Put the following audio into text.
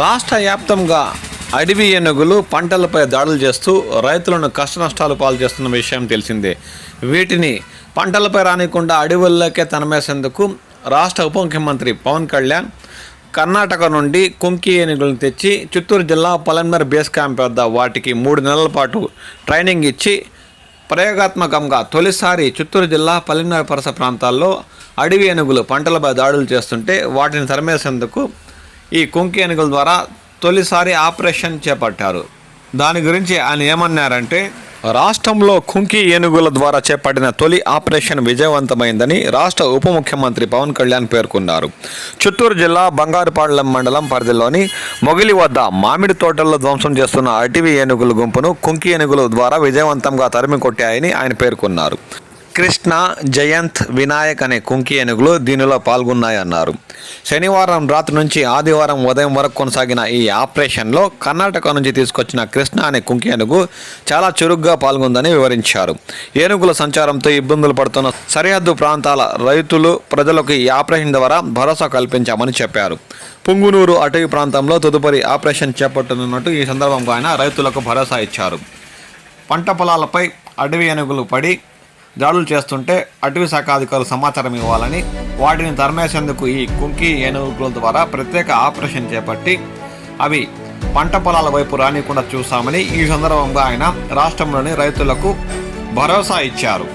రాష్ట్ర వ్యాప్తంగా అడవి ఏనుగులు పంటలపై దాడులు చేస్తూ రైతులను కష్టనష్టాలు పాలు చేస్తున్న విషయం తెలిసిందే. వీటిని పంటలపై రానికుండా అడవుల్లోకే తనమేసేందుకు రాష్ట్ర ఉప ముఖ్యమంత్రి పవన్ కళ్యాణ్ కర్ణాటక నుండి కుంకి ఏనుగులను తెచ్చి చిత్తూరు జిల్లా పలన్మర్ బేస్ క్యాంప్ వద్ద వాటికి మూడు నెలల పాటు ట్రైనింగ్ ఇచ్చి ప్రయోగాత్మకంగా తొలిసారి చిత్తూరు జిల్లా పల్లెనూరు పరస ప్రాంతాల్లో అడవి ఏనుగులు పంటలపై దాడులు చేస్తుంటే వాటిని తరిమేసేందుకు ఈ కుంకి ఏనుగుల ద్వారా తొలిసారి ఆపరేషన్ చేపట్టారు. దాని గురించి ఆయన ఏమన్నారంటే రాష్ట్రంలో కుంకి ఏనుగుల ద్వారా చేపట్టిన తొలి ఆపరేషన్ విజయవంతమైందని రాష్ట్ర ఉప ముఖ్యమంత్రి పవన్ కళ్యాణ్ పేర్కొన్నారు. చిత్తూరు జిల్లా బంగారుపాళ్యం మండలం పరిధిలోని మొగిలి వద్ద మామిడి తోటల్లో ధ్వంసం చేస్తున్న అటవీ ఏనుగుల గుంపును కుంకి ఏనుగుల ద్వారా విజయవంతంగా తరిమి కొట్టాయని ఆయన పేర్కొన్నారు. కృష్ణ జయంత్ వినాయక్ అనే కుంకి ఏనుగులు దీనిలో పాల్గొన్నాయన్నారు. శనివారం రాత్రి నుంచి ఆదివారం ఉదయం వరకు కొనసాగిన ఈ ఆపరేషన్లో కర్ణాటక నుంచి తీసుకొచ్చిన కృష్ణ అనే కుంకి ఏనుగు చాలా చురుగ్గా పాల్గొందని వివరించారు. ఏనుగుల సంచారంతో ఇబ్బందులు పడుతున్న సరిహద్దు ప్రాంతాల రైతులు ప్రజలకు ఈ ఆపరేషన్ ద్వారా భరోసా కల్పించామని చెప్పారు. పుంగునూరు అటవీ ప్రాంతంలో తదుపరి ఆపరేషన్ చేపట్టనున్నట్టు ఈ సందర్భంగా ఆయన రైతులకు భరోసా ఇచ్చారు. పంట పొలాలపై అడవి ఏనుగులు పడి దాడులు చేస్తుంటే అటవీ శాఖ అధికారులు సమాచారం ఇవ్వాలని వాటిని తరిమేసేందుకు ఈ కుంకి ఏనుగుల ద్వారా ప్రత్యేక ఆపరేషన్ చేపట్టి అవి పంట పొలాల వైపు రానికుండా చూస్తామని ఈ సందర్భంగా ఆయన రాష్ట్రంలోని రైతులకు భరోసా ఇచ్చారు.